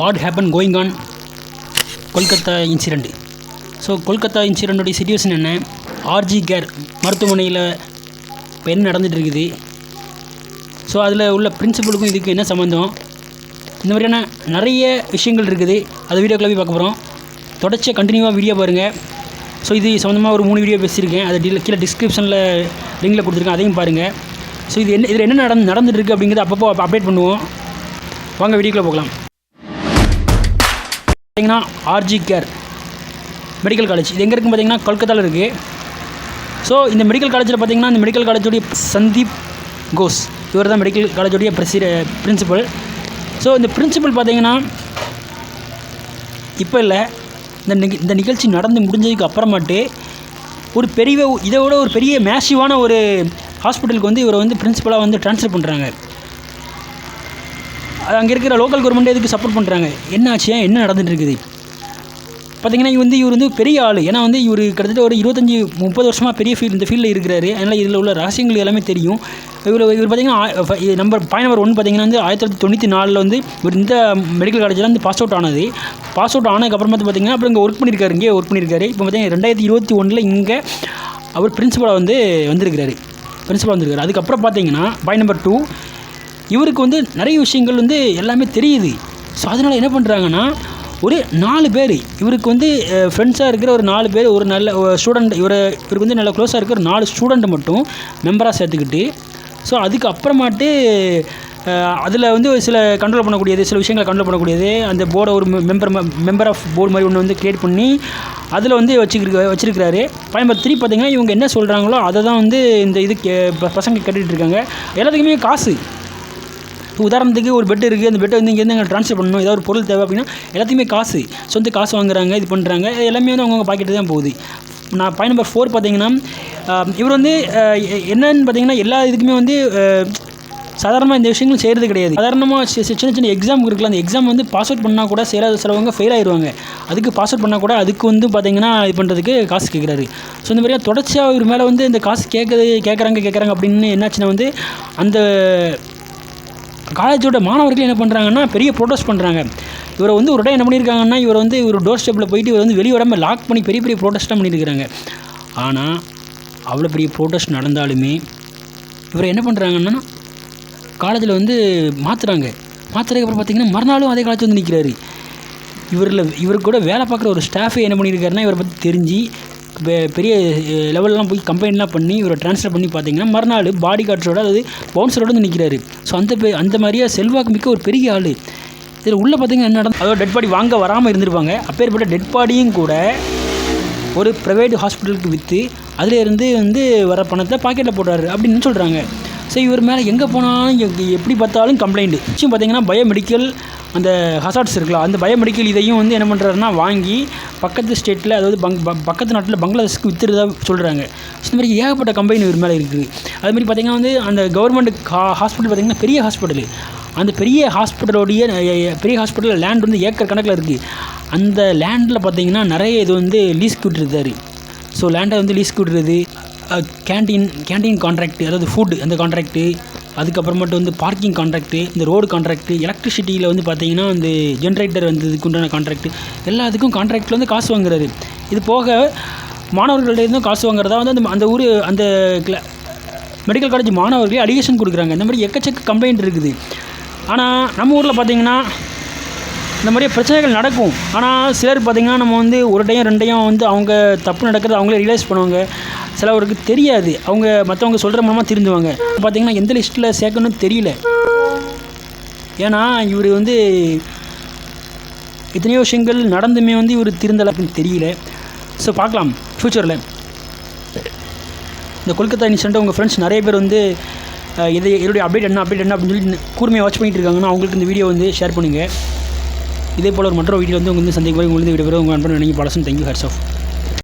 What happen going on Kolkata incident so Kolkata இன்சிடெண்ட்டுடைய situation என்ன? RG Kar மருத்துவமனையில் இப்போ என்ன நடந்துகிட்டு இருக்குது? ஸோ அதில் உள்ள பிரின்சிபலுக்கும் இதுக்கு என்ன சம்மந்தம் இந்த மாதிரியான நிறைய விஷயங்கள் இருக்குது. அதை வீடியோக்குள்ள போய் பார்க்க போகிறோம் தொடர்ச்சியாக கண்டினியூவாக வீடியோ பாருங்கள் ஸோ இது சம்மந்தமாக ஒரு மூணு வீடியோ பேசியிருக்கேன். அதை கீழே டிஸ்கிரிப்ஷனில் லிங்கில் கொடுத்துருக்கேன். அதையும் பாருங்கள் ஸோ இது என்ன இதில் என்ன நடந்து நடந்துட்டு இருக்குது அப்படிங்கிறத அப்பப்போ அப்டேட் பண்ணுவோம். வாங்க வீடியோக்குள்ளே போகலாம். பார்த்தீங்கன்னா ஆர்ஜி கேர் மெடிக்கல் காலேஜ் இது எங்கே இருக்குன்னு பார்த்தீங்கன்னா கொல்கத்தாவில் இருக்குது ஸோ இந்த மெடிக்கல் காலேஜில் பார்த்தீங்கன்னா இந்த மெடிக்கல் காலேஜுடைய சந்தீப் கோஸ். இவர் தான் மெடிக்கல் காலேஜுடைய பிரசி பிரின்சிபல் ஸோ இந்த பிரின்சிபல் பார்த்தீங்கன்னா இப்போ இல்லை. இந்த நிக இந்த நிகழ்ச்சி நடந்து முடிஞ்சதுக்கு அப்புறமாட்டு ஒரு பெரிய இதை விட ஒரு பெரிய மேசிவான ஒரு ஹாஸ்பிட்டலுக்கு வந்து இவரை வந்து பிரின்சிபலாக வந்து ட்ரான்ஸ்ஃபர் பண்ணுறாங்க அங்கே இருக்கிற லோக்கல் கவர்மெண்ட் இதுக்கு சப்போர்ட் பண்ணுறாங்க என்ன ஆச்சு? என்ன நடந்துட்டு இருக்குது? பார்த்தீங்கன்னா இவர் வந்து இவர் வந்து பெரிய ஆள். ஏன்னா வந்து இவர் கிட்டத்தட்ட ஒரு இருபத்தஞ்சி முப்பது வருஷமாக பெரிய ஃபீல்டு இந்த ஃபீல்டில் இருக்கிறாரு. அதனால் இதில் உள்ள ரகசியங்கள் எல்லாமே தெரியும். இவர் இவர் பார்த்தீங்கன்னா நம்பர் பாயிண்ட் நம்பர் ஒன் பார்த்தீங்கன்னா வந்து ஆயிரத்தி தொள்ளாயிரத்தி தொண்ணூற்றி நாலில் வந்து இவர் இந்த மெடிக்கல் காலேஜில் வந்து பாஸ் அவுட் ஆனது. பாஸ் அவுட் ஆனதுக்கப்புறம் வந்து பார்த்தீங்கன்னா அப்புறம் இங்கே ஒர்க் பண்ணியிருக்காரு இங்கே ஒர்க் பண்ணியிருக்காரு இப்போ பார்த்தீங்கன்னா ரெண்டாயிரத்தி இருபத்தி ஒன்றில் இங்கே அவர் பிரின்சிபலாக வந்து வந்திருக்கிறாரு. பிரின்ஸிபலாக வந்திருக்காரு அதுக்கப்புறம் பார்த்தீங்கன்னா பாயிண்ட் நம்பர் டூ இவருக்கு வந்து நிறைய விஷயங்கள் வந்து எல்லாமே தெரியுது. ஸோ அதனால் என்ன பண்ணுறாங்கன்னா ஒரு நாலு பேர் இவருக்கு வந்து ஃப்ரெண்ட்ஸாக இருக்கிற ஒரு நாலு பேர் ஒரு நல்ல ஸ்டூடெண்ட் இவரை இவருக்கு வந்து நல்ல க்ளோஸாக இருக்கிற ஒரு நாலு ஸ்டூடெண்ட்டை மட்டும் மெம்பராக சேர்த்துக்கிட்டு ஸோ அதுக்கு அப்புறமாட்டு அதில் வந்து ஒரு சில கண்ட்ரோல் பண்ணக்கூடியது சில விஷயங்களை கண்ட்ரோல் பண்ணக்கூடியது அந்த போர்டை ஒரு மெம்பர் மெம்பர் ஆஃப் போர்டு மாதிரி ஒன்று வந்து க்ரியேட் பண்ணி அதில் வந்து வச்சுருக்க வச்சுருக்கிறாரு. பயன்பாடு த்ரீ பார்த்தீங்கன்னா இவங்க என்ன சொல்கிறாங்களோ அதை தான் வந்து இந்த இது கே பசங்க கேட்டுட்டு இருக்காங்க. எல்லாத்துக்குமே காசு. இப்போ உதாரணத்துக்கு ஒரு பெட் இருக்குது அந்த பெட்டை வந்து இங்கேருந்து அங்கே ட்ரான்ஸ்ஃபர் பண்ணணும். ஏதாவது ஒரு பொருள் தேவை அப்படின்னா எல்லாத்தையுமே காசு. சொந்த காசு வாங்குறாங்க இது பண்ணுறாங்க எல்லாமே வந்து அவங்கவுங்க பாக்கெட்டு தான் போகுது. நான் பாயிண்ட் நம்பர் ஃபோர் பார்த்தீங்கன்னா இவர் வந்து என்னன்னு பார்த்தீங்கன்னா எல்லா இதுக்குமே வந்து சாதாரணமாக இந்த விஷயங்கள் செய்கிறது கிடையாது. சாதாரணமாக சின்ன சின்ன எக்ஸாம் இருக்குல்ல அந்த எக்ஸாம் வந்து பாஸ் அவுட் பண்ணால் கூட சேராத சிலவங்க ஃபெயில் ஆயிடுவாங்க அதுக்கு பாஸ் அவுட் பண்ணால் கூட அதுக்கு வந்து பார்த்திங்கன்னா இது பண்ணுறதுக்கு காசு கேட்குறாரு ஸோ இந்த மாதிரியாக தொடர்ச்சியாக இவர் மேலே வந்து இந்த காசு கேட்குறது கேட்குறாங்க கேட்குறாங்க அப்படின்னு என்னாச்சுன்னா வந்து அந்த காலேஜோட மாணவர்கள் என்ன பண்ணுறாங்கன்னா பெரிய ப்ரொடெஸ்ட் பண்ணுறாங்க இவரை வந்து ஒரு இடம் என்ன பண்ணியிருக்காங்கன்னா இவர் வந்து ஒரு டோர் ஸ்டெப்பில் போயிட்டு இவர் வந்து வெளியே லாக் பண்ணி பெரிய பெரிய ப்ரோட்டஸ்ட்டாக பண்ணியிருக்கிறாங்க ஆனால் அவ்வளோ பெரிய ப்ரொடெஸ்ட் நடந்தாலுமே இவரை என்ன பண்ணுறாங்கன்னா காலேஜில் வந்து மாற்றுறாங்க மாற்றுறதுக்கப்புறம் பார்த்தீங்கன்னா மறுநாளும் அதே காலேஜ் வந்து நிற்கிறாரு இவரில் இவர் கூட வேலை பார்க்குற ஒரு ஸ்டாஃபே என்ன பண்ணியிருக்காருன்னா இவரை பற்றி தெரிஞ்சு பெரிய லெவல்லாம் போய் கம்பெனிலாம் பண்ணி இவரை ட்ரான்ஸ்ஃபர் பண்ணி பார்த்தீங்கன்னா மறுநாள் பாடி கார்ட்ஸோட அதாவது பவுன்சரோட வந்து நிற்கிறாரு ஸோ அந்த பே அந்த மாதிரியே செல்வாக்கு மிக்க ஒரு பெரிய ஆள். இதில் உள்ளே பார்த்தீங்கன்னா என்ன நடந்தது? அதாவது டெட் பாடி வாங்க வராமல் இருந்திருப்பாங்க. அப்பேற்பட்ட டெட் பாடியும் கூட ஒரு ப்ரைவேட் ஹாஸ்பிட்டலுக்கு விற்று அதிலேருந்து வந்து வர பணத்தை பாக்கெட்டில் போடுறாரு அப்படின்னு சொல்கிறாங்க ஸோ இவர் மேலே எங்கே போனாலும் எப்படி பார்த்தாலும் கம்ப்ளைண்ட் நிச்சயம் பார்த்தீங்கன்னா பயோமெடிக்கல் அந்த ஹசார்ட்ஸ் இருக்கலாம் அந்த பயோமெடிக்கல் இதையும் வந்து என்ன பண்ணுறாருன்னா வாங்கி பக்கத்து ஸ்டேட்டில் அதாவது பங் பக்கத்து நாட்டில் பங்களாதேஷ்க்கு விற்றுறதா சொல்கிறாங்க ஸோ இந்த மாதிரி ஏகப்பட்ட கம்பெனி ஒரு மேலே இருக்குது. அது மாதிரி பார்த்திங்கன்னா வந்து அந்த கவர்மெண்ட் ஹாஸ்பிட்டல் பார்த்திங்கன்னா பெரிய ஹாஸ்பிட்டலு அந்த பெரிய ஹாஸ்பிட்டலோடைய பெரிய ஹாஸ்பிட்டலில் லேண்ட் வந்து ஏக்கர் கணக்கில் இருக்குது அந்த லேண்டில் பார்த்தீங்கன்னா நிறைய இது வந்து லீஸ்க்கு விட்டுருந்தாரு ஸோ லேண்டை வந்து லீஸ்க்கு விட்டுறது கேண்டீன் கேண்டீன் கான்ட்ராக்ட் அதாவது ஃபுட் அந்த கான்ட்ராக்ட்டு அதுக்கப்புறமேட்டு வந்து பார்க்கிங் கான்ட்ராக்ட்டு இந்த ரோடு கான்ட்ராக்ட்டு எலக்ட்ரிசிட்டியில் வந்து பார்த்தீங்கன்னா அந்த ஜென்ரேட்டர் வந்ததுக்கு உண்டான கான்ட்ராக்ட் எல்லாத்துக்கும் கான்ட்ராக்டில் வந்து காசு வாங்குறாரு. இது போக மாணவர்கள்ட்ட இருந்தும் காசு வாங்குறதா வந்து அந்த அந்த ஊர் அந்த கிள மெடிக்கல் காலேஜ் மாணவர்களே அலிகேஷன் கொடுக்குறாங்க. இந்த மாதிரி எக்கச்சக்க கம்ப்ளைண்ட் இருக்குது. ஆனால் நம்ம ஊரில் பார்த்தீங்கன்னா இந்த மாதிரி பிரச்சனைகள் நடக்கும். ஆனால் சிலர் பார்த்திங்கன்னா நம்ம வந்து ஒரு டைம் ரெண்டையும் வந்து அவங்க தப்பு நடக்கிறது அவங்களே ரியலைஸ் பண்ணுவாங்க. சிலவருக்கு தெரியாது. அவங்க மற்றவங்க சொல்கிற மூலமாக திருந்துவாங்க பார்த்திங்கன்னா எந்த லிஸ்ட்டில் சேர்க்கணும்னு தெரியல. ஏன்னா இவர் வந்து எத்தனையோ விஷயங்கள் நடந்துமே வந்து இவர் திருந்தலை அப்படின்னு தெரியல. ஸோ பார்க்கலாம் ஃப்யூச்சரில் இந்த கொல்கத்தா இன்சிடென்ட் உங்கள் ஃப்ரெண்ட்ஸ் நிறைய பேர் வந்து அஹ், இது அப்டேட் என்ன அப்டேட் என்ன அப்படின்னு சொல்லி கூர்மையாக வாட்ச் பண்ணிட்டு இருக்காங்கன்னா அவங்களுக்கு இந்த வீடியோ வந்து ஷேர் பண்ணுங்கள் இதே போல் ஒரு மற்ற வீடியோ வந்து உங்களுக்கு வந்து சந்திக்கும் போது உங்களுக்கு விடைபெறும் உங்கள் அன்பு நினைவு பாலசன் தேங்க்யூ ஹர்ஸ் ஆஃப்